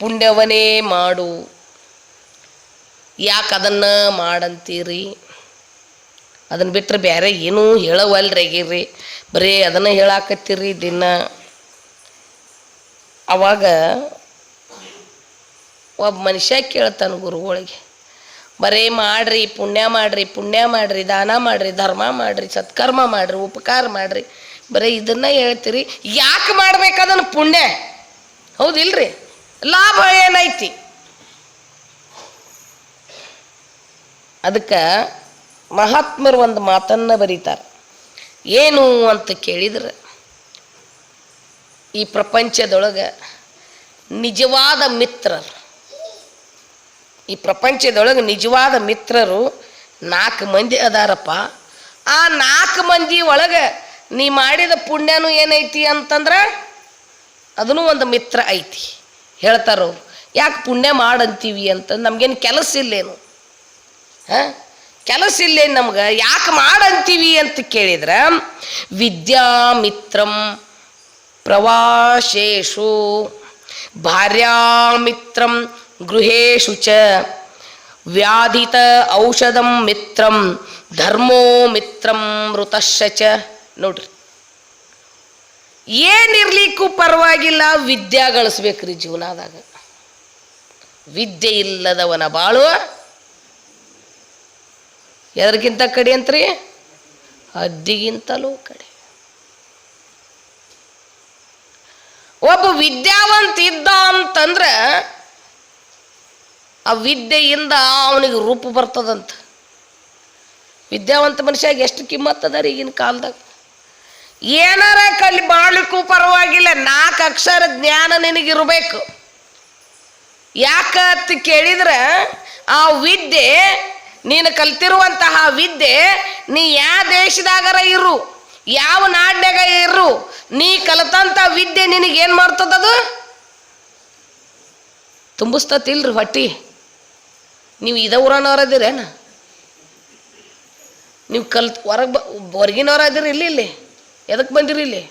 ಪುಣ್ಯವನೇ ಮಾಡು. ಯಾಕೆ ಅದನ್ನು ಮಾಡಂತೀರಿ? ಅದನ್ನು ಬಿಟ್ಟರೆ ಬೇರೆ ಏನೂ ಹೇಳವಲ್ರಿಗಿರ್ರಿ ಬರೀ ಅದನ್ನು ಹೇಳಾಕತ್ತೀರಿ ದಿನ. ಅವಾಗ ಒಬ್ಬ ಮನುಷ್ಯ ಕೇಳ್ತಾನೆ ಗುರುಗಳಿಗೆ. ಬರೀ ಮಾಡ್ರಿ, ಪುಣ್ಯ ಮಾಡ್ರಿ ಪುಣ್ಯ ಮಾಡ್ರಿ, ದಾನ ಮಾಡ್ರಿ, ಧರ್ಮ ಮಾಡ್ರಿ, ಸತ್ಕರ್ಮ ಮಾಡ್ರಿ, ಉಪಕಾರ ಮಾಡ್ರಿ. ಬರೀ ಇದನ್ನ ಹೇಳ್ತೀರಿ. ಯಾಕೆ ಮಾಡ್ಬೇಕು ಅದನ್ನು ಪುಣ್ಯ? ಹೌದಿಲ್ರಿ? ಲಾಭ ಏನೈತಿ? ಅದಕ್ಕೆ ಮಹಾತ್ಮರು ಒಂದು ಮಾತನ್ನು ಬರೀತಾರೆ. ಏನು ಅಂತ ಕೇಳಿದ್ರೆ ಈ ಪ್ರಪಂಚದೊಳಗೆ ನಿಜವಾದ ಮಿತ್ರರು. ಈ ಪ್ರಪಂಚದೊಳಗೆ ನಿಜವಾದ ಮಿತ್ರರು ನಾಲ್ಕು ಮಂದಿ ಅದಾರಪ್ಪ. ಆ ನಾಲ್ಕು ಮಂದಿ ಒಳಗೆ ನೀ ಮಾಡಿದ ಪುಣ್ಯನೂ ಏನೈತಿ ಅಂತಂದ್ರೆ ಅದನ್ನು ಒಂದು ಮಿತ್ರ ಐತಿ. ಹೇಳ್ತಾರೋ? ಯಾಕೆ ಪುಣ್ಯ ಮಾಡಂತೀವಿ ಅಂತ ನಮಗೇನು ಕೆಲಸ ಇಲ್ಲೇನು? ಹಾಂ? ಕೆಲಸ ಇಲ್ಲೇನು ನಮ್ಗೆ? ಯಾಕೆ ಮಾಡಂತೀವಿ ಅಂತ ಕೇಳಿದ್ರೆ, ವಿದ್ಯಾ ಮಿತ್ರಂ ಪ್ರವಾಸೇಶು ಭಾರ್ಯಾಮಿತ್ರಂ ಗೃಹೇಶು ಚ, ವ್ಯಾಧಿತ ಔಷಧಂ ಮಿತ್ರಂ ಧರ್ಮೋ ಮಿತ್ರಂ ಮೃತಶ್ಚ ನೋಡ್ರಿ. ಏನಿರ್ಲಿಕ್ಕೂ ಪರವಾಗಿಲ್ಲ, ವಿದ್ಯೆ ಗಳಿಸ್ಬೇಕ್ರಿ ಜೀವನದಾಗ. ವಿದ್ಯೆ ಇಲ್ಲದವನ ಬಾಳು ಎದರಿಗಿಂತ ಕಡೆ ಅಂತ್ರಿ? ಹದ್ದಿಗಿಂತಲೂ ಕಡೆ. ಒಬ್ಬ ವಿದ್ಯಾವಂತ ಇದ್ದ ಅಂತಂದ್ರೆ ಆ ವಿದ್ಯೆಯಿಂದ ಅವನಿಗೆ ರೂಪ ಬರ್ತದಂತ. ವಿದ್ಯಾವಂತ ಮನುಷ್ಯಾಗ ಎಷ್ಟು ಕಿಮ್ಮತ್ತದ ರೀ ಈಗಿನ ಕಾಲದಾಗ. ಏನಾರ ಕಲಿ ಮಾಡ್ಲಿಕ್ಕೂ ಪರವಾಗಿಲ್ಲ, ನಾಲ್ಕು ಅಕ್ಷರ ಜ್ಞಾನ ನಿನಗಿರ್ಬೇಕು. ಯಾಕ ಅಂತ ಕೇಳಿದ್ರೆ, ಆ ವಿದ್ಯೆ, ನೀನು ಕಲ್ತಿರುವಂತಹ ವಿದ್ಯೆ, ನೀ ಯಾವ ದೇಶದಾಗರ ಇರು, ಯಾವ ನಾಡ್ಯಾಗ ಇರು, ನೀ ಕಲಿತಂತ ವಿದ್ಯೆ ನಿನಗೇನು ಮಾಡ್ತದದು ತುಂಬಿಸ್ತತಿಲ್ರಿ ಹೊಟ್ಟಿ. ನೀವು ಇದ ಊರನವ್ರದಿರೇನ ನೀವು ಕಲ್ತ್ ಹೊರಗೆ ಬ ಹೊರಗಿನವ್ರ ಇಲ್ಲಿ ಇಲ್ಲಿ? ಎದಕ್ಕೆ ಬಂದಿರಿ ಇಲ್ಲಿ?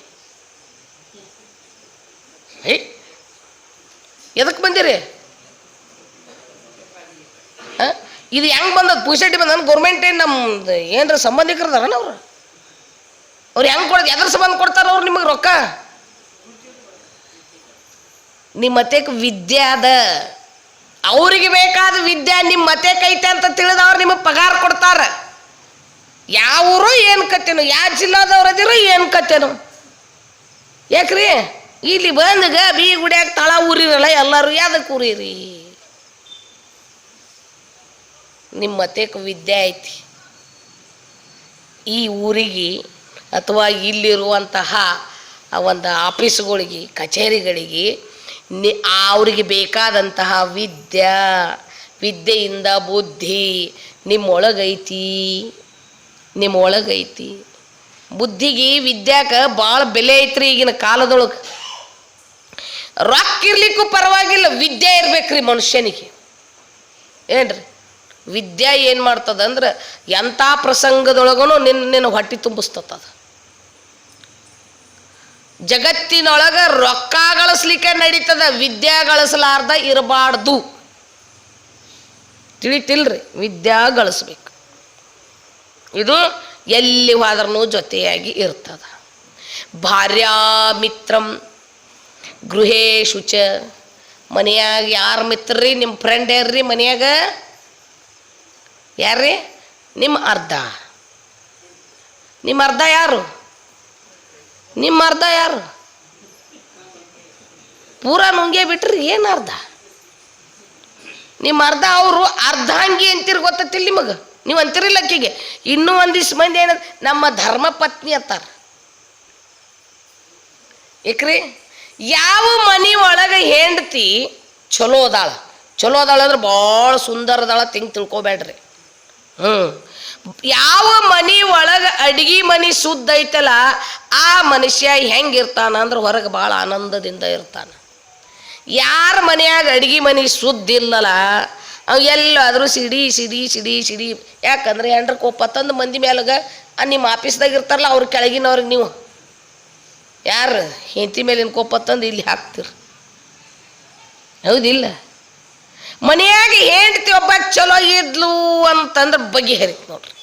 ಹೇ? ಎದಕ್ಕೆ ಬಂದಿರಿ? ಹಾಂ? ಇದು ಹೆಂಗೆ ಬಂದದ? ಪೂಸಟ್ಟಿ ಬಂದ ಗೌರ್ಮೆಂಟ್ ಏನು ನಮ್ದು ಏನರ ಸಂಬಂಧಿಕರದಾರನ ಅವ್ರು? ಅವ್ರು ಹೆಂಗೆ ಕೊಡೋದು? ಎದ್ರ ಸಂಬಂಧ ಕೊಡ್ತಾರ ಅವ್ರು ನಿಮಗೆ ರೊಕ್ಕ? ನಿಮ್ಮ ಮತಕ್ಕೆ ವಿದ್ಯೆ ಅದ. ಅವ್ರಿಗೆ ಬೇಕಾದ ವಿದ್ಯೆ ನಿಮ್ಮ ಮತ್ತೆ ಕೈತೆ ಅಂತ ತಿಳಿದವ್ರು ನಿಮಗೆ ಪಗಾರ ಕೊಡ್ತಾರ. ಯಾವ ಊರು ಏನು ಕತ್ತೇನು ಯಾವ ಜಿಲ್ಲಾದವ್ರು ಅದಿರೋ ಏನು ಕತ್ತೇನು. ಯಾಕ್ರಿ? ಇಲ್ಲಿ ಬಂದಾಗ ಬೀ ಗುಡಿಯಾಗ ತಳ ಊರಿರಲ್ಲ, ಎಲ್ಲರೂ ಯಾವ್ದಕ್ಕೆ ಊರಿರಿ? ನಿಮ್ಮ ಮತಕ್ಕೆ ವಿದ್ಯೆ ಐತಿ. ಈ ಊರಿಗೆ ಅಥವಾ ಇಲ್ಲಿರುವಂತಹ ಒಂದು ಆಫೀಸ್ಗಳಿಗೆ, ಕಚೇರಿಗಳಿಗೆ ನಿ ಅವ್ರಿಗೆ ಬೇಕಾದಂತಹ ವಿದ್ಯಾ, ವಿದ್ಯೆಯಿಂದ ಬುದ್ಧಿ ನಿಮ್ಮೊಳಗೈತಿ. ನಿಮ್ಮ ಒಳಗೈತಿ ಬುದ್ಧಿಗೆ ವಿದ್ಯಾಕ ಭಾಳ ಬೆಲೆ ಐತ್ರಿ ಈಗಿನ ಕಾಲದೊಳಗೆ. ರೊಕ್ಕ ಇರ್ಲಿಕ್ಕೂ ಪರವಾಗಿಲ್ಲ, ವಿದ್ಯೆ ಇರ್ಬೇಕ್ರಿ ಮನುಷ್ಯನಿಗೆ. ಏನ್ರಿ? ವಿದ್ಯೆ ಏನು ಮಾಡ್ತದ ಅಂದ್ರೆ ಎಂಥ ಪ್ರಸಂಗದೊಳಗೂ ನಿನ್ನ ನಿನ್ನ ಹೊಟ್ಟೆ ತುಂಬಿಸ್ತದ ಜಗತ್ತಿನೊಳಗೆ ರೊಕ್ಕ ಗಳಿಸ್ಲಿಕ್ಕೆ ನಡೀತದ, ವಿದ್ಯಾ ಗಳಿಸಲಾರ್ದ ಇರಬಾರ್ದು. ತಿಳಿತಿಲ್ರಿ? ವಿದ್ಯಾ ಗಳಿಸ್ಬೇಕು. ಇದು ಎಲ್ಲಿ ಹೋದ್ರೂ ಜೊತೆಯಾಗಿ ಇರ್ತದೆ. ಭಾರ್ಯಾ ಮಿತ್ರಂ ಗೃಹೇ ಶುಚ ಮನೆಯಾಗ ಯಾರು ಮಿತ್ರರಿ ನಿಮ್ಮ ಫ್ರೆಂಡ್ ಯಾರ್ರಿ ಮನೆಯಾಗ? ಯಾರ್ರಿ ನಿಮ್ಮ ಅರ್ಧ. ನಿಮ್ಮ ಅರ್ಧ ಯಾರು? ನಿಮ್ಮ ಅರ್ಧ ಯಾರು? ಪೂರ ನುಂಗೇ ಬಿಟ್ರಿ, ಏನು ಅರ್ಧ? ನಿಮ್ಮ ಅರ್ಧ ಅವರು ಅರ್ಧ ಅರ್ಧಾಂಗಿ ಅಂತೀರಿ ಗೊತ್ತಿಲ್ಲ ನಿಮಗೆ? ನೀವು ಅಂತೀರಿ ಅಕ್ಕಿಗೆ. ಇನ್ನೂ ಒಂದಿಷ್ಟು ಮಂದಿ ಏನ ನಮ್ಮ ಧರ್ಮ ಪತ್ನಿ ಅಂತಾರ ಏಕ್ರಿ? ಯಾವ ಮನೆ ಒಳಗೆ ಹೆಂಡತಿ ಚಲೋ ಅದಾಳ? ಚಲೋ ಅದಾಳ ಅಂದ್ರೆ ಭಾಳ ಸುಂದರದಾಳ ತಿಂಗ್ ತಿಳ್ಕೊಬೇಡ್ರಿ. ಹ್ಞೂ ಯಾವ ಮನೆ ಒಳಗೆ ಅಡಿಗೆ ಮನೆ ಶುದ್ಧ ಐತಲ್ಲ, ಆ ಮನುಷ್ಯ ಹೆಂಗಿರ್ತಾನ ಅಂದ್ರೆ ಹೊರಗೆ ಭಾಳ ಆನಂದದಿಂದ ಇರ್ತಾನ. ಯಾರ ಮನೆಯಾಗ ಅಡಿಗೆ ಮನೆ ಶುದ್ಧ ಇಲ್ಲಲ್ಲ ಅವ್ ಎಲ್ಲಾದರೂ ಸಿಡಿ ಸಿಡಿ ಸಿಡಿ ಸಿಡಿ. ಯಾಕಂದ್ರೆ ಎಂಡ್ರ ಕೋಪ ತಂದು ಮಂದಿ ಮ್ಯಾಲಗ ನಿಮ್ಮ ಆಫೀಸ್ದಾಗ ಇರ್ತಾರಲ್ಲ ಅವ್ರ ಕೆಳಗಿನವ್ರಿಗೆ ನೀವು. ಯಾರು? ಹೆಂಡತಿ ಮೇಲಿನ ಕೋಪ ತಂದು ಇಲ್ಲಿ ಹಾಕ್ತೀರಿ. ಹೌದಿಲ್ಲ? ಮನೆಯಾಗ ಹೆಂಡತಿ ಒಬ್ಬ ಚಲೋ ಇದ್ಲು ಅಂತಂದ್ರೆ ಬಗೆಹರಿತು ನೋಡ್ರಿ.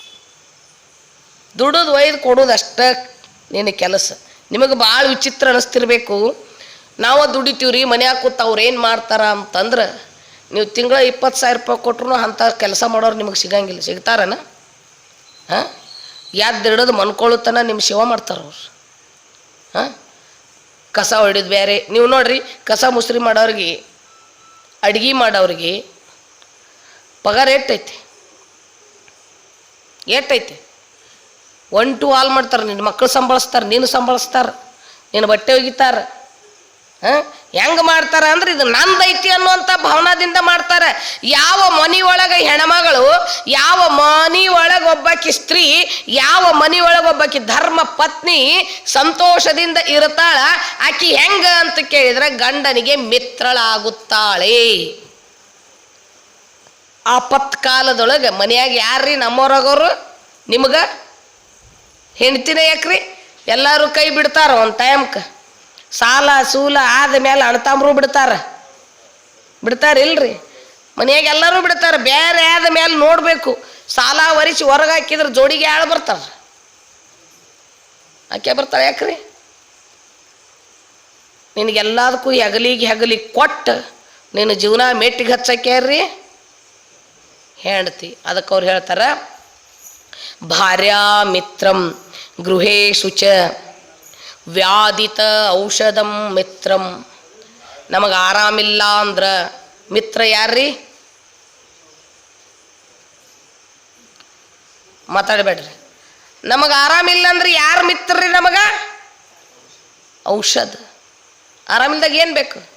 ದುಡುದು ಒಯ್ದು ಕೊಡೋದು ಅಷ್ಟ ನಿನ್ನ ಕೆಲಸ. ನಿಮಗೆ ಭಾಳ ವಿಚಿತ್ರ ಅನಿಸ್ತಿರ್ಬೇಕು. ನಾವು ದುಡಿತೀವ್ರಿ, ಮನ್ಯಾಗ ಕೂತ್ ಅವ್ರು ಏನು ಮಾಡ್ತಾರ ಅಂತಂದ್ರೆ ನೀವು ತಿಂಗಳ ಇಪ್ಪತ್ತು ಸಾವಿರ ರೂಪಾಯಿ ಕೊಟ್ರು ಅಂಥ ಕೆಲಸ ಮಾಡೋರು ನಿಮಗೆ ಸಿಗಂಗಿಲ್ಲ. ಸಿಗ್ತಾರನ? ಹಾಂ? ಯಾವ್ದು ಹಿಡಿದು ಮನ್ಕೊಳ್ಳುತ್ತಾನ ನಿಮ್ಮ ಸೇವೆ ಮಾಡ್ತಾರ ಅವ್ರು. ಹಾಂ? ಕಸ ಹೊಡೆದು ಬೇರೆ. ನೀವು ನೋಡ್ರಿ, ಕಸ ಮುಸ್ರಿ ಮಾಡೋರಿಗೆ, ಅಡ್ಗೆ ಮಾಡೋರಿಗೆ ಪಗಾರ ಎಟ್ಟೈತಿ ಎಟ್ಟೈತಿ ಒನ್ ಟು ಆಲ್ ಮಾಡ್ತಾರೆ, ನಿನ್ನ ಮಕ್ಕಳು ಸಂಬಳಿಸ್ತಾರೆ ನೀನು ಸಂಬಳಿಸ್ತಾರೆ ನಿನ್ನ ಬಟ್ಟೆ ಒಗಿತಾರೆ, ಹಾಂ? ಹೆಂಗೆ ಮಾಡ್ತಾರೆ ಅಂದ್ರೆ ಇದು ನಂದೈತಿ ಅನ್ನುವಂಥ ಭವನದಿಂದ ಮಾಡ್ತಾರೆ. ಯಾವ ಮನೆ ಒಳಗೆ ಹೆಣ್ಮಗಳು, ಯಾವ ಮನೆ ಒಳಗೆ ಒಬ್ಬಾಕಿ ಸ್ತ್ರೀ, ಯಾವ ಮನೆ ಒಳಗೆ ಒಬ್ಬಾಕಿ ಧರ್ಮ ಪತ್ನಿ ಸಂತೋಷದಿಂದ ಇರ್ತಾಳ ಆಕಿ ಹೆಂಗ ಅಂತ ಕೇಳಿದ್ರೆ ಗಂಡನಿಗೆ ಮಿತ್ರಳಾಗುತ್ತಾಳೆ. ಆಪತ್ ಕಾಲದೊಳಗೆ ಮನೆಯಾಗ ಯಾರ್ರಿ ನಮ್ಮವ್ರಾಗವ್ರು ನಿಮ್ಗೆ? ಹೆಂಡ್ತಿನ ಯಾಕ್ರಿ? ಎಲ್ಲರೂ ಕೈ ಬಿಡ್ತಾರ ಒಂದು ಟೈಮ್ಗೆ ಸಾಲ ಸೂಲ ಆದ ಮೇಲೆ ಅಣ್ತಾಮ್ರು ಬಿಡ್ತಾರ. ಬಿಡ್ತಾರ ಇಲ್ರಿ? ಮನ್ಯಾಗ ಎಲ್ಲರೂ ಬಿಡ್ತಾರ. ಬೇರೆ ಆದ ಮೇಲೆ ನೋಡಬೇಕು. ಸಾಲ ಒರಿಸಿ ಹೊರಗೆ ಹಾಕಿದ್ರೆ ಜೋಡಿಗೆ ಆಳು ಬರ್ತಾರೆ. ಆಕೆ ಬರ್ತಾರೆ ಯಾಕ್ರಿ? ನಿನಗೆಲ್ಲದಕ್ಕೂ ಹೆಗಲಿಗೆ ಹೆಗಲಿ ಕೊಟ್ಟು ನಿನ್ನ ಜೀವನ ಮೆಟ್ಟಿಗೆ ಹಚ್ಚಕ್ಯಾರ್ರಿ ಹೆಂಡತಿ. ಅದಕ್ಕೆ ಅವ್ರು ಹೇಳ್ತಾರೆ ಭಾರ್ಯಾ ಮಿತ್ರಂ ಗೃಹೇಶು ಚ ವ್ಯಾಧಿತ ಔಷಧಂ ಮಿತ್ರಂ. ನಮಗೆ ಆರಾಮಿಲ್ಲ ಅಂದ್ರೆ ಮಿತ್ರ ಯಾರ್ರಿ? ಮಾತಾಡಬೇಡ್ರಿ. ನಮಗೆ ಆರಾಮಿಲ್ಲ ಅಂದ್ರೆ ಯಾರು ಮಿತ್ರರಿ ನಮಗೆ? ಔಷಧ. ಆರಾಮಿಲ್ದಾಗ ಏನು ಬೇಕು?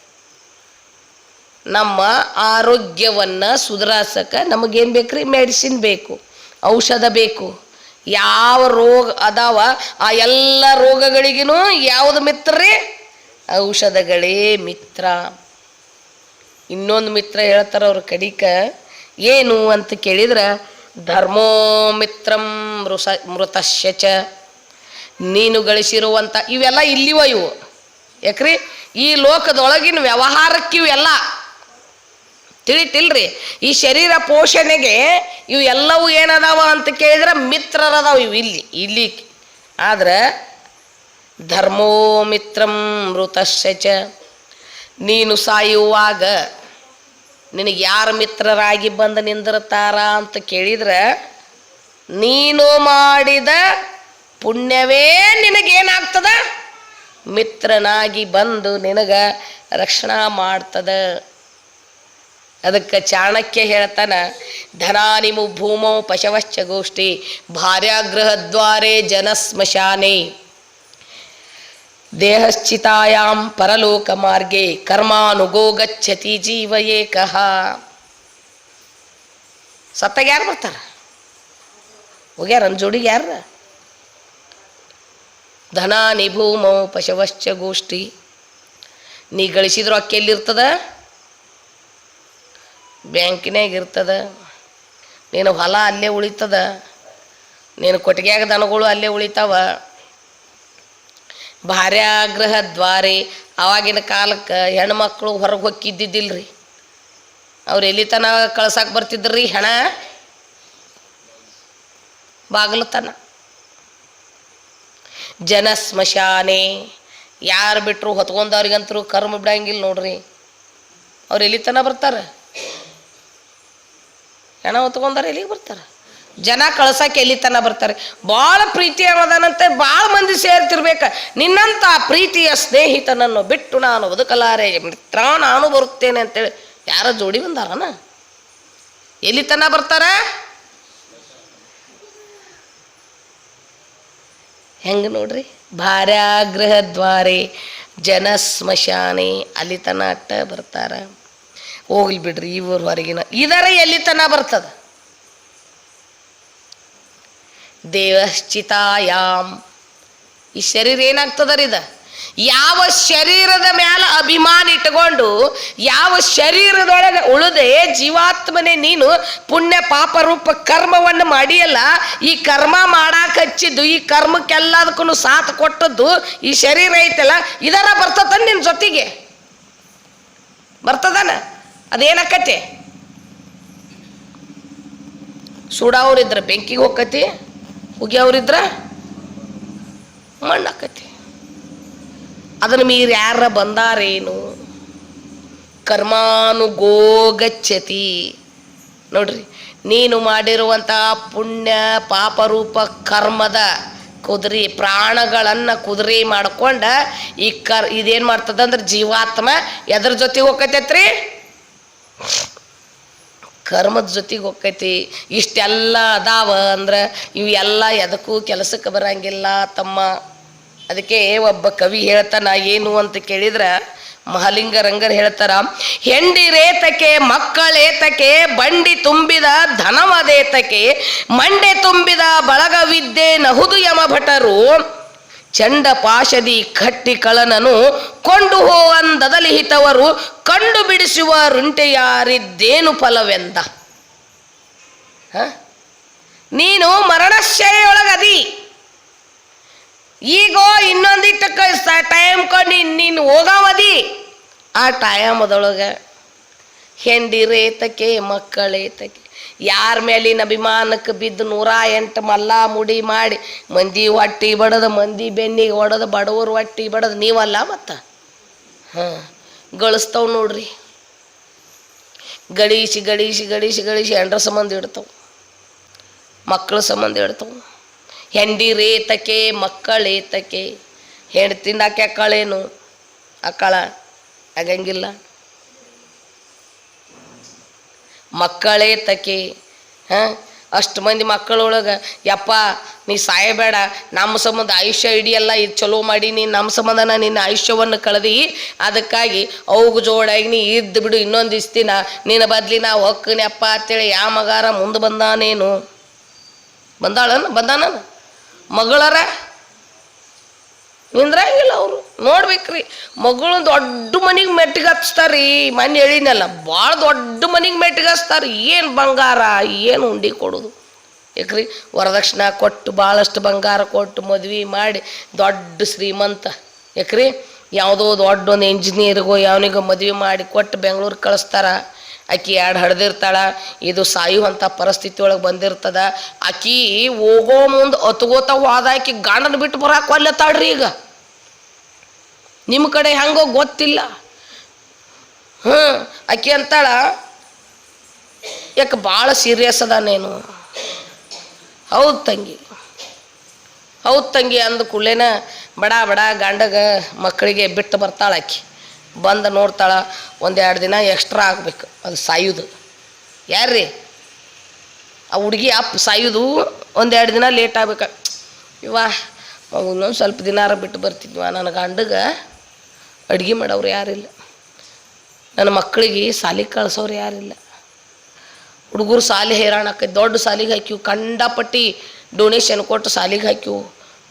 ನಮ್ಮ ಆರೋಗ್ಯವನ್ನು ಸುಧಾರಿಸಕ್ಕೆ ನಮಗೇನು ರೀ ಮೆಡಿಸಿನ್ ಬೇಕು. ಔಷಧ ಬೇಕು. ಯಾವ ರೋಗ ಅದಾವ, ಆ ಎಲ್ಲ ರೋಗಗಳಿಗೂ ಯಾವುದು ಮಿತ್ರ ರೀ? ಔಷಧಗಳೇ ಮಿತ್ರ. ಇನ್ನೊಂದು ಮಿತ್ರ ಹೇಳ್ತಾರ ಅವ್ರ ಕಡಿಕ, ಏನು ಅಂತ ಕೇಳಿದ್ರೆ, ಧರ್ಮೋ ಮಿತ್ರಂ ಮೃಸ ಮೃತಶ್ಯಚ ನೀನು ಗಳಿಸಿರುವಂಥ ಇವೆಲ್ಲ ಇಲ್ಲಿವ ಇವು. ಯಾಕ್ರಿ? ಈ ಲೋಕದೊಳಗಿನ ವ್ಯವಹಾರಕ್ಕೆ ಇವೆಲ್ಲ ತಿಳಿತಿಲ್ರಿ. ಈ ಶರೀರ ಪೋಷಣೆಗೆ ಇವು ಎಲ್ಲವೂ ಏನದಾವ ಅಂತ ಕೇಳಿದ್ರೆ ಮಿತ್ರರದಾವ ಇವು ಇಲ್ಲಿ ಇಲ್ಲಿ ಆದ್ರೆ ಧರ್ಮೋ ಮಿತ್ರಂ ಮೃತಶ್ಚ. ನೀನು ಸಾಯುವಾಗ ನಿನಗೆ ಯಾರು ಮಿತ್ರರಾಗಿ ಬಂದು ನಿಂದಿರ್ತಾರ ಅಂತ ಕೇಳಿದ್ರೆ ನೀನು ಮಾಡಿದ ಪುಣ್ಯವೇ ನಿನಗೇನಾಗ್ತದ? ಮಿತ್ರನಾಗಿ ಬಂದು ನಿನಗೆ ರಕ್ಷಣಾ ಮಾಡ್ತದ. ಅದಕ್ಕೆ ಚಾಣಕ್ಯ ಹೇಳ್ತಾನ, ಧನಾನಿಮು ಭೂಮೌ ಪಶವಶ್ಚ ಗೋಷ್ಠಿ, ಭಾರ್ಯಾಗೃಹದ್ವಾರೆ ಜನಸ್ಮಶಾನೆ. ದೇಹಶ್ಚಿತಾಯಾಂ ಪರಲೋಕ ಮಾರ್ಗೆ ಕರ್ಮಾನುಗೋ ಗಚ್ಚತಿ ಜೀವ ಏಕಃ ಸತ್ತಾಗ ಯಾರು ಬರ್ತಾರ? ಹೋಗ್ಯಾರ ನನ್ನ ಜೋಡಿಗೆ ಯಾರ? ಧನಾನಿ ನಿಭೂಮೌ ಪಶವಶ್ಚ ಗೋಷ್ಠಿ, ನೀ ಗಳಿಸಿದ್ರು ಅಕ್ಕಿ ಎಲ್ಲಿರ್ತದ ಬ್ಯಾಂಕಿನಾಗ ಇರ್ತದ. ನೀನು ಹೊಲ ಅಲ್ಲೇ ಉಳಿತದ. ನೀನು ಕೊಟ್ಟಿಗೆಯಾಗ ದನಗಳು ಅಲ್ಲೇ ಉಳಿತಾವ. ಭಾರ್ಯಾಗ್ರಹ ದ್ವಾರಿ ಆವಾಗಿನ ಕಾಲಕ್ಕೆ ಹೆಣ್ಮಕ್ಳು ಹೊರಗೆ ಹೊಕ್ಕಿದ್ದಿದ್ದಿಲ್ರಿ ಅವ್ರು ಎಲ್ಲಿ ತನ ಕಳ್ಸಕ್ಕೆ ಬರ್ತಿದ್ರಿ ಹೆಣ? ಬಾಗ್ಲತನ. ಜನ ಸ್ಮಶಾನೆ. ಯಾರು ಬಿಟ್ಟರು ಹೊತ್ಕೊಂಡವ್ರಿಗಂತರೂ ಕರ್ಮ ಬಿಡಂಗಿಲ್ಲ ನೋಡ್ರಿ. ಅವ್ರು ಎಲ್ಲಿ ತನ ಬರ್ತಾರೆ. ಹೆಣ ಹೊತ್ಕೊಂಡಾರ ಎಲ್ಲಿಗೆ ಬರ್ತಾರೆ? ಜನ ಕಳ್ಸಕ್ಕೆ ಎಲ್ಲಿ ತನ ಬರ್ತಾರೆ? ಭಾಳ ಪ್ರೀತಿ ಅನ್ನೋದನಂತೆ ಭಾಳ ಮಂದಿ ಸೇರ್ತಿರ್ಬೇಕು. ನಿನ್ನಂಥ ಪ್ರೀತಿಯ ಸ್ನೇಹಿತನನ್ನು ಬಿಟ್ಟು ನಾನು ಬದುಕಲಾರೆ. ಮಿತ್ರ, ನಾನು ಬರುತ್ತೇನೆ ಅಂತೇಳಿ ಯಾರ ಜೋಡಿ ಬಂದಾರನ? ಎಲ್ಲಿ ತನ ಬರ್ತಾರ? ಹೆಂಗೆ ನೋಡ್ರಿ? ಭಾರ್ಯಾಗೃಹ ದ್ವಾರೆ ಜನ ಸ್ಮಶಾನೆ, ಅಲ್ಲಿ ತನ ಬರ್ತಾರ. ಹೋಗ್ಲಿ ಬಿಡ್ರಿ ಹೊರಗಿನ ಇದರ ಎಲ್ಲಿ ತನ ಬರ್ತದ? ದೇವಶ್ಚಿತಾಯಾಮ್. ಈ ಶರೀರ ಇದ? ಯಾವ ಶರೀರದ ಮ್ಯಾಲ ಅಭಿಮಾನ ಇಟ್ಕೊಂಡು, ಯಾವ ಶರೀರದೊಳಗೆ ಉಳಿದೆ ಜೀವಾತ್ಮನೆ ನೀನು ಪುಣ್ಯ ಪಾಪ ರೂಪ ಕರ್ಮವನ್ನು ಮಾಡಿಯಲ್ಲ, ಈ ಕರ್ಮ ಮಾಡಕ್ಕೆ ಹಚ್ಚಿದ್ದು, ಈ ಕರ್ಮಕ್ಕೆಲ್ಲದಕ್ಕೂ ಸಾಥ್ ಕೊಟ್ಟದ್ದು ಈ ಶರೀರ ಐತಲ್ಲ, ಇದರ ಬರ್ತದ ನಿನ್ನ ಜೊತೆಗೆ? ಬರ್ತದಾನ? ಅದೇನಾಕತಿ ಸುಡಾವ್ರಿದ್ರ ಬೆಂಕಿಗೆ ಹೋಗತಿ ಹುಗಿಯವ್ರಿದ್ರ ಮಣ್ಣಾಕತಿ ಅದನ್ನ ಮೀರಿ ಯಾರ ಬಂದಾರೇನು? ಕರ್ಮಾನುಗೋಗಚ್ಚತಿ. ನೋಡ್ರಿ, ನೀನು ಮಾಡಿರುವಂಥ ಪುಣ್ಯ, ಪಾಪರೂಪ, ಕರ್ಮದ ಕುದುರೆ, ಪ್ರಾಣಗಳನ್ನು ಕುದುರೆ ಮಾಡ್ಕೊಂಡ ಈ ಕರ್ ಇದೇನು ಮಾಡ್ತದಂದ್ರೆ ಜೀವಾತ್ಮ ಎದ್ರ ಜೊತೆಗೆ ಹೋಗತೈತ್ರಿ ಕರ್ಮದ ಜೊತೆಗೆ ಹೋಗಕೈತಿ ಇಷ್ಟೆಲ್ಲ ಅದಾವ ಅಂದ್ರೆ ಇವೆಲ್ಲ ಎದಕ್ಕೂ ಕೆಲಸಕ್ಕೆ ಬರಂಗಿಲ್ಲ ತಮ್ಮ. ಅದಕ್ಕೆ ಒಬ್ಬ ಕವಿ ಹೇಳ್ತಾನ, ಏನು ಅಂತ ಕೇಳಿದ್ರೆ ಮಹಾಲಿಂಗ ರಂಗರ್ ಹೇಳ್ತಾರ ಹೆಂಡಿರೇತಕೆ ಮಕ್ಕಳೇತಕೆ ಬಂಡಿ ತುಂಬಿದ ಧನವದೇತಕೆ ಮಂಡೆ ತುಂಬಿದ ಬಳಗವಿದ್ದೆ ನಹುದು ಯಮ ಭಟರು ಚಂಡ ಪಾಶದಿ ಕಟ್ಟಿ ಕಳನನು ಕೊಂಡು ಹೋವಂದದಲಿ ಹಿತವರು ಕಂಡು ಬಿಡಿಸುವ ರುಂಟೆಯಾರಿದ್ದೇನು ಫಲವೆಂದ? ಹ? ನೀನು ಮರಣಶೈಯೊಳಗದಿ ಈಗೋ ಇನ್ನೊಂದಿಟ್ಟು ಟೈಮ್ ಕೊಂಡು ನೀನು ಹೋಗವದಿ. ಆ ಟೈಮದೊಳಗೆ ಹೆಂಡಿರೇತಕ್ಕೆ ಮಕ್ಕಳೇತಕ್ಕೆ ಯಾರ ಮೇಲಿನ ಅಭಿಮಾನಕ್ಕೆ ಬಿದ್ದು ನೂರ ಎಂಟು ಮಲ್ಲ ಮುಡಿ ಮಾಡಿ, ಮಂದಿ ಹೊಟ್ಟಿ ಬಡದ, ಮಂದಿ ಬೆನ್ನಿಗೆ ಹೊಡೆದ ಬಡವರು ಹೊಟ್ಟಿ ಬಡದ, ನೀವಲ್ಲ ಮತ್ತು? ಹಾಂ, ಗಳಿಸ್ತಾವ್ ನೋಡ್ರಿ. ಗಳಿಸಿ ಗಳಿಸಿ ಗಳಿಸಿ ಗಳಿಸಿ ಎಂಡ್ರ ಸಂಬಂಧ ಇಡ್ತಾವ, ಮಕ್ಕಳ ಸಂಬಂಧ ಇಡ್ತಾವ. ಹೆಂಡಿ ರೇತಕೆ ಮಕ್ಕಳೇತಕೆ ಹೆಂಡ್ತಿಂದ ಆಕೆ ಅಕ್ಕಳೇನು? ಅಕ್ಕಳ ಆಗಂಗಿಲ್ಲ. ಮಕ್ಕಳೇ ತಕಿ, ಹಾಂ? ಅಷ್ಟು ಮಂದಿ ಮಕ್ಕಳೊಳಗೆ, ಯಪ್ಪ, ನೀ ಸಾಯಬೇಡ, ನಮ್ಮ ಸಂಬಂಧ ಆಯುಷ್ಯ ಹಿಡಿಯಲ್ಲ, ಇದು ಚಲೋ ಮಾಡಿ ನೀನು ನಮ್ಮ ಸಂಬಂಧನ ನಿನ್ನ ಆಯುಷ್ಯವನ್ನು ಕಳೆದಿ, ಅದಕ್ಕಾಗಿ ಅವು ಜೋಡಾಗಿ ನೀ ಇದ್ದು ಬಿಡು, ಇನ್ನೊಂದು ದಿನ, ನಿನ್ನ ಬದ್ಲಿ ನಾ ಹೊಕ್ಕನಪ್ಪ ಅಂತೇಳಿ ಯಾವ ಮಗಾರ ಮುಂದೆ ಬಂದಾನೇನು? ಬಂದಾಳನ? ಬಂದಾನ ಮಗಳರ? ನಿಂದ್ರಂಗಿಲ್ಲ ಅವರು. ನೋಡ್ಬೇಕ್ರಿ. ಮಗಳು ದೊಡ್ಡ ಮನೆಗೆ ಮೆಟ್ಟಿಗೆ ಹಚ್ತಾರಿ. ಮನೆ ಹೇಳಿನಲ್ಲ ಭಾಳ ದೊಡ್ಡ ಮನೆಗೆ ಮೆಟ್ಟಿಗೆ ಹಚ್ತಾರೆ. ಏನು ಬಂಗಾರ, ಏನು ಉಂಡಿ ಕೊಡೋದು? ಯಾಕ್ರಿ ವರದಕ್ಷಿಣೆ ಕೊಟ್ಟು ಭಾಳಷ್ಟು ಬಂಗಾರ ಕೊಟ್ಟು ಮದ್ವೆ ಮಾಡಿ ದೊಡ್ಡ ಶ್ರೀಮಂತ. ಯಾಕ್ರಿ ಯಾವುದೋ ದೊಡ್ಡ ಒಂದು ಇಂಜಿನಿಯರ್ಗೋ ಯಾವನಿಗೋ ಮದುವೆ ಮಾಡಿ ಕೊಟ್ಟು ಬೆಂಗಳೂರು ಕಳಿಸ್ತಾರ. ಆಕಿ ಎರಡು ಹಡ್ದಿರ್ತಾಳ, ಇದು ಸಾಯುವಂಥ ಪರಿಸ್ಥಿತಿ ಒಳಗೆ ಬಂದಿರ್ತದ. ಆಕಿ ಹೋಗೋ ಮುಂದೆ ಅತ್ಗೋತ ಹೋದ ಆಕಿ ಗಂಡನ ಬಿಟ್ಟು ಬರಕ್ಕೆ ಒಲ್ಲತ್ತಾಳ್ರಿ ಈಗ. ನಿಮ್ಮ ಕಡೆ ಹೆಂಗೋ ಗೊತ್ತಿಲ್ಲ. ಹ್ಞೂ ಆಕಿ ಅಂತಾಳ, ಯಾಕೆ ಭಾಳ ಸೀರಿಯಸ್ ಅದ ನೇನು? ಹೌದು ತಂಗಿ. ಹೌದು ತಂಗಿ ಅಂದ ಕೂಡಲೇನ, ಬಡ ಬಡ ಗಂಡಗ ಮಕ್ಕಳಿಗೆ ಬಿಟ್ಟು ಬರ್ತಾಳ ಆಕಿ. ಬಂದು ನೋಡ್ತಾಳ, ಒಂದೆರಡು ದಿನ ಎಕ್ಸ್ಟ್ರಾ ಆಗಬೇಕು, ಅದು ಸಾಯುದು. ಯಾರ್ರಿ? ಆ ಹುಡುಗಿ ಅಪ್ಪ ಸಾಯುದು, ಒಂದೆರಡು ದಿನ ಲೇಟ್ ಆಗ್ಬೇಕು. ಇವ ಇನ್ನೊಂದು ಸ್ವಲ್ಪ ದಿನಾರ ಬಿಟ್ಟು ಬರ್ತಿದ್ವ, ನನ್ನ ಗಂಡಗೆ ಅಡುಗೆ ಮಾಡೋರು ಯಾರಿಲ್ಲ. ನನ್ನ ಮಕ್ಕಳಿಗೆ ಸಾಲಿಗೆ ಕಳ್ಸೋರು ಯಾರಿಲ್ಲ. ಹುಡುಗರು ಸಾಲಿ ಹೈರಾಣ ದೊಡ್ಡ ಸಾಲಿಗೆ ಹಾಕಿವು ಕಂಡಪಟ್ಟಿ ಡೊನೇಷನ್ ಕೊಟ್ಟು ಸಾಲಿಗೆ ಹಾಕಿವು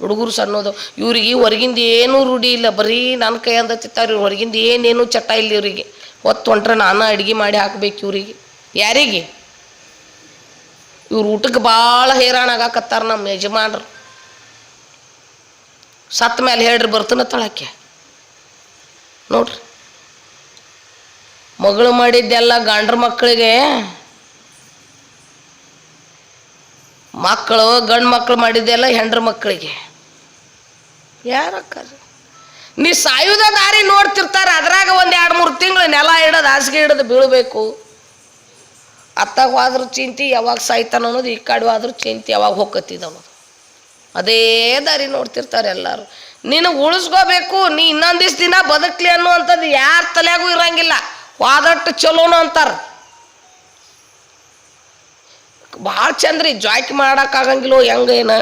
ಹುಡುಗರು ಸಣ್ಣದು. ಇವ್ರಿಗೆ ಹೊರಗಿಂದ ಏನೂ ರೂಢಿ ಇಲ್ಲ. ಬರೀ ನನ್ನ ಕೈಯಿಂದ ತಿಂತಾರೆ ಇವ್ರು ಹೊರಗಿಂದ ಏನೇನು ಚಟ ಇಲ್ಲ ಇವರಿಗೆ. ಹೊತ್ತು ಹೊಂಟ್ರೆ ನಾನು ಅಡುಗೆ ಮಾಡಿ ಹಾಕ್ಬೇಕು ಇವ್ರಿಗೆ. ಯಾರಿಗೆ? ಇವ್ರು ಊಟಕ್ಕೆ ಭಾಳ ಹೈರಾಣ ಆಗಾಕತ್ತಾರ ನಮ್ಮ ಯಜಮಾನ್ರು. ಸತ್ತ ಮೇಲೆ ಹೇಳ್ರಿ ಬರ್ತನ ತಳಕ್ಕೆ ನೋಡ್ರಿ. ಮಗಳು ಮಾಡಿದ್ದೆಲ್ಲ ಗಂಡ್ರ ಮಕ್ಕಳಿಗೆ ಮಕ್ಕಳು ಗಂಡು ಮಕ್ಕಳು ಮಾಡಿದ್ದೆಲ್ಲ ಹೆಂಡ್ರ ಮಕ್ಕಳಿಗೆ. ಯಾರಕ್ಕ ನೀ ಸಾಯುದ ದಾರಿ ನೋಡ್ತಿರ್ತಾರೆ, ಅದ್ರಾಗ ಒಂದು ಎರಡು ಮೂರು ತಿಂಗಳು ನೆಲ ಹಿಡೋದು ಹಾಸಿಗೆ ಹಿಡಿದು ಬೀಳಬೇಕು. ಅತ್ತಾಗ ಹೋದ್ರೂ ಚಿಂತಿ, ಯಾವಾಗ ಸಾಯ್ತಾನ ಅನ್ನೋದು, ಈ ಕಡೆ ಹೋದ್ರೂ ಚಿಂತಿ, ಯಾವಾಗ ಹೋಗತ್ತಿದ್ದವನು ಅದೇ ದಾರಿ ನೋಡ್ತಿರ್ತಾರೆ ಎಲ್ಲರೂ. ನೀನು ಉಳಿಸ್ಕೋಬೇಕು, ನೀ ಇನ್ನೊಂದಿಷ್ಟು ದಿನ ಬದುಕ್ಲಿ ಅನ್ನುವಂಥದ್ದು ಯಾರ ತಲೆಯಾಗೂ ಇರಂಗಿಲ್ಲ. ವಾದಟ್ಟು ಚಲೋನು ಅಂತಾರೆ. ಭಾಳ ಚಂದ್ರಿ ಜಾಯ್ಕ್ ಮಾಡೋಕ್ಕಾಗಂಗಿಲ್ಲೋ ಹೆಂಗೇನ?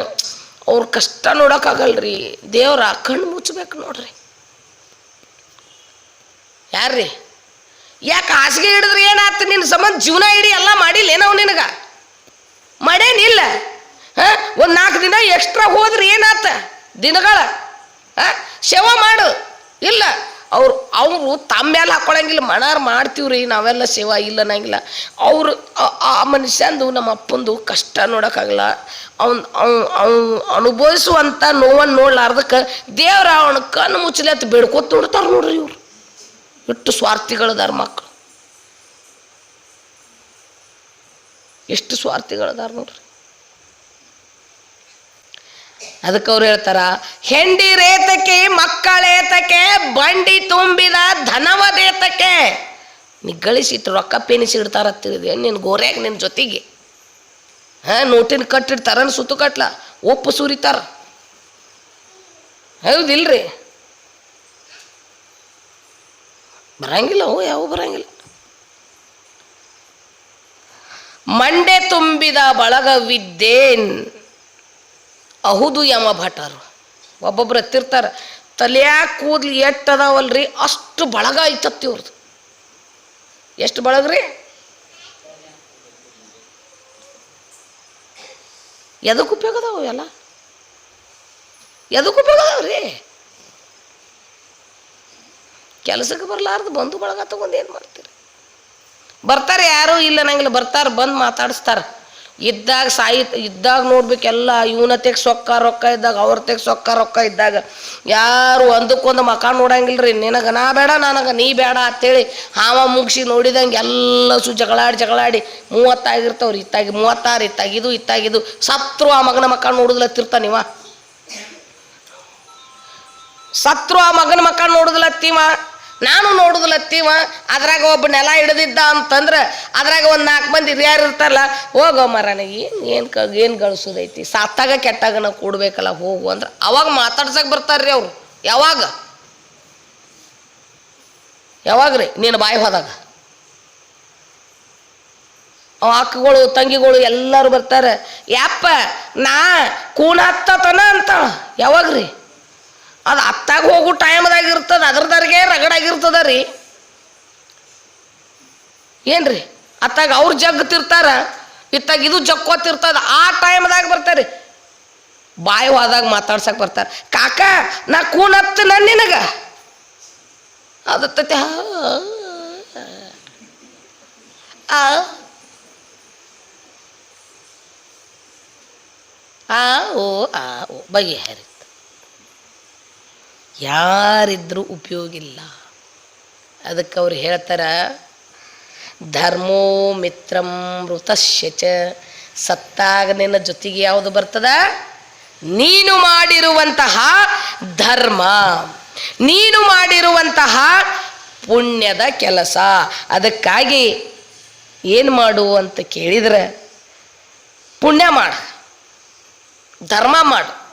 ಅವ್ರ ಕಷ್ಟ ನೋಡೋಕ್ಕಾಗಲ್ರಿ. ದೇವ್ರ ಕಣ್ಣು ಮುಚ್ಚಬೇಕು ನೋಡ್ರಿ. ಯಾರ್ರಿ? ಯಾಕೆ ಹಾಸಿಗೆ ಹಿಡಿದ್ರೆ ಏನಾಯ್ತು ನಿನ್ನ ಸಂಬಂಧ? ಜೀವನ ಇಡೀ ಎಲ್ಲ ಮಾಡಿಲ್ಲ ಏನವ್ ನಿನಗ? ಮಾಡೇನಿಲ್ಲ. ಹಾಂ? ಒಂದು ನಾಲ್ಕು ದಿನ ಎಕ್ಸ್ಟ್ರಾ ಹೋದ್ರೆ ಏನಾತ? ದಿನಗಳ. ಹಾಂ? ಸೇವಾ ಮಾಡು. ಇಲ್ಲ. ಅವ್ರು, ಅವರು ತಮ್ಮ ಮೇಲೆ ಹಾಕ್ಕೊಳಂಗಿಲ್ಲ ಮಣಾರ್ ಮಾಡ್ತೀವ್ರಿ, ನಾವೆಲ್ಲ ಸೇವಾ ಇಲ್ಲ ಅನ್ನಂಗಿಲ್ಲ. ಅವರು, ಆ ಮನುಷ್ಯಂದು ನಮ್ಮ ಅಪ್ಪಂದು ಕಷ್ಟ ನೋಡೋಕ್ಕಾಗಲ್ಲ. ಅವ್ನು ಅವ್ನು ಅವ್ನು ಅನುಭವಿಸುವಂಥ ನೋವನ್ನು ನೋಡ್ಲಾರ್ದಕ್ಕೆ ದೇವ್ರ ಅವನ ಕಣ್ಣು ಮುಚ್ಚಲಿ ಅಂತ ಬೇಡ್ಕೊತ ನೋಡ್ತಾರೆ ನೋಡ್ರಿ ಇವ್ರು. ಎಷ್ಟು ಸ್ವಾರ್ಥಿಗಳದಾರ ಮಕ್ಕಳು ಎಷ್ಟು ಸ್ವಾರ್ಥಿಗಳದಾರ ನೋಡ್ರಿ. ಅದಕ್ಕೆ ಅವ್ರು ಹೇಳ್ತಾರ, ಹೆಂಡಿ ರೇತಕ್ಕೆ ಮಕ್ಕಳೇತಕ್ಕೆ ಬಂಡಿ ತುಂಬಿದ ಧನವದೇತಕ್ಕೆ ನೀ ಗಳಿಸಿಟ್ಟು ರೊಕ್ಕ ಪೇನಿಸಿ ಇಡ್ತಾರ ತಿಳಿದೆ ನಿನ್ನ ಗೋರ್ಯಾಗ ನಿನ್ನ ಜೊತೆಗೆ. ಹಾಂ, ನೋಟಿನ ಕಟ್ಟಿಡ್ತಾರ ಸುತ್ತು ಕಟ್ಲ, ಒಪ್ಪು ಸುರಿತಾರ. ಹೌದಿಲ್ರಿ ಬರಂಗಿಲ್ಲ ಅವು, ಯಾವ ಬರಂಗಿಲ್ಲ. ಮಂಡೆ ತುಂಬಿದ ಬಳಗವಿದ್ದೇನ್ ಅಹುದು ಯಮ ಭಟರು. ಒಬ್ಬೊಬ್ರು ಎತ್ತಿರ್ತಾರೆ. ತಲೆಯಾಗ ಕೂದಲು ಎಷ್ಟು ಅದಾವಲ್ರಿ ಅಷ್ಟು ಬಳಗ ಐತತ್ತಿ ಇವ್ರದ್ದು ಎಷ್ಟು ಬಳಗ್ರಿ? ಎದಕ್ಕೆ ಉಪಯೋಗ ಅದಾವ ಎಲ್ಲ ಎದಕ್ಕೆ ಉಪಯೋಗ ರೀ? ಕೆಲಸಕ್ಕೆ ಬರಲಾರ್ದು ಬಂಧು ಬಳಗ ತಗೊಂಡು ಏನು ಮಾಡ್ತೀರಿ? ಬರ್ತಾರೆ ಯಾರೂ ಇಲ್ಲ ನಂಗಿಲ್ಲ ಬರ್ತಾರೆ ಬಂದು ಮಾತಾಡಿಸ್ತಾರೆ. ಇದ್ದಾಗ ಸಾಯಿ, ಇದ್ದಾಗ ನೋಡ್ಬೇಕೆಲ್ಲ ಇವನ ತೆಗ್ ಸೊಕ್ಕ ರೊಕ್ಕ ಇದ್ದಾಗ, ಅವ್ರ ತೆಗ್ ಸೊಕ್ಕ ರೊಕ್ಕ ಇದ್ದಾಗ. ಯಾರು ಒಂದಕ್ಕೊಂದು ಮಕ ನೋಡಂಗಿಲ್ರಿ ನಿನಗೆ ನಾ ಬೇಡ, ನನಗೆ ನೀ ಬೇಡ ಅಂತೇಳಿ ಹಾವ ಮುಗಿಸಿ ನೋಡಿದಂಗೆ ಎಲ್ಲ ಸು ಜಗಳಾಡಿ ಜಗಳಾಡಿ ಮೂವತ್ತಾಗಿರ್ತಾವ್ರಿ, ಇತ್ತಾಗಿ ಮೂವತ್ತಾರು, ಇತ್ತಾಗಿದು ಇತ್ತಾಗಿದು. ಸತ್ರು ಆ ಮಗನ ಮಕ್ಕ ನೀವ ಸತ್ರು ಆ ಮಗನ ಮಕ್ಕ ನೋಡುದ್ಲತ್ತೀವ. ನಾನು ನೋಡುದ್ಲತ್ತೀವ, ಅದ್ರಾಗ ಒಬ್ಬ ನೆಲ ಹಿಡಿದಿದ್ದ ಅಂತಂದ್ರೆ ಅದ್ರಾಗ ಒಂದು ನಾಲ್ಕು ಮಂದಿ ಹಿರಿಯರು ಇರ್ತಾರಲ್ಲ, ಹೋಗೋ ಮರನ ಏನು ಏನು ಕ ಏನು ಗಳಿಸೋದೈತಿ? ಸತ್ತಾಗ ಕೆಟ್ಟಾಗ ನಾವು ಕೂಡ್ಬೇಕಲ್ಲ, ಹೋಗು ಅಂದ್ರೆ ಅವಾಗ ಮಾತಾಡ್ಸಕ್ಕೆ ಬರ್ತಾರ್ರಿ ಅವರು. ಯಾವಾಗ? ಯಾವಾಗ ರೀ ನೀನು ಬಾಯಿ ಹೋದಾಗ. ಅಕ್ಕಗಳು, ತಂಗಿಗಳು ಎಲ್ಲರೂ ಬರ್ತಾರೆ, ಯಪ್ಪ, ನಾ ಕೂನತ್ತತನ ಅಂತ ಯಾವಾಗ ರೀ ಅದು ಅತ್ತಾಗ ಹೋಗೋ ಟೈಮ್ದಾಗ ಇರ್ತದ ರಗಡಾಗಿರ್ತದ ರೀ. ಏನ್ರಿ? ಅತ್ತಾಗ ಅವ್ರು ಜಗ್ತಿರ್ತಾರ ಇತ್ತಾಗ ಇದು ಜಕ್ಕೋತಿರ್ತದ ಆ ಟೈಮ್ದಾಗ ಬರ್ತಾರೆ. ಬಾಯಿ ಹೋದಾಗ ಮಾತಾಡ್ಸಕ್ ಬರ್ತಾರೆ. ಕಾಕ, ನಾ ಕೂನತ್ತ ನನ್ ನಿನಗ. ಅದತ್ತತೆ ಆ. ಆ. ಓ ಆ, ಓ ಬಗೆಹರಿತು ಯಾರಿದ್ರೂ ಉಪಯೋಗಿಲ್ಲ. ಅದಕ್ಕೆ ಅವ್ರು ಹೇಳ್ತಾರೆ, ಧರ್ಮೋ ಮಿತ್ರಂ ಮೃತಶ್ಯ ಚ, ಸತ್ತಾಗ ನಿನ್ನ ಜೊತೆಗೆ ಯಾವುದು ಬರ್ತದ? ನೀನು ಮಾಡಿರುವಂತಹ ಧರ್ಮ, ನೀನು ಮಾಡಿರುವಂತಹ ಪುಣ್ಯದ ಕೆಲಸ. ಅದಕ್ಕಾಗಿ ಏನು ಮಾಡು ಅಂತ ಕೇಳಿದ್ರೆ, ಪುಣ್ಯ ಮಾಡು, ಧರ್ಮ ಮಾಡು.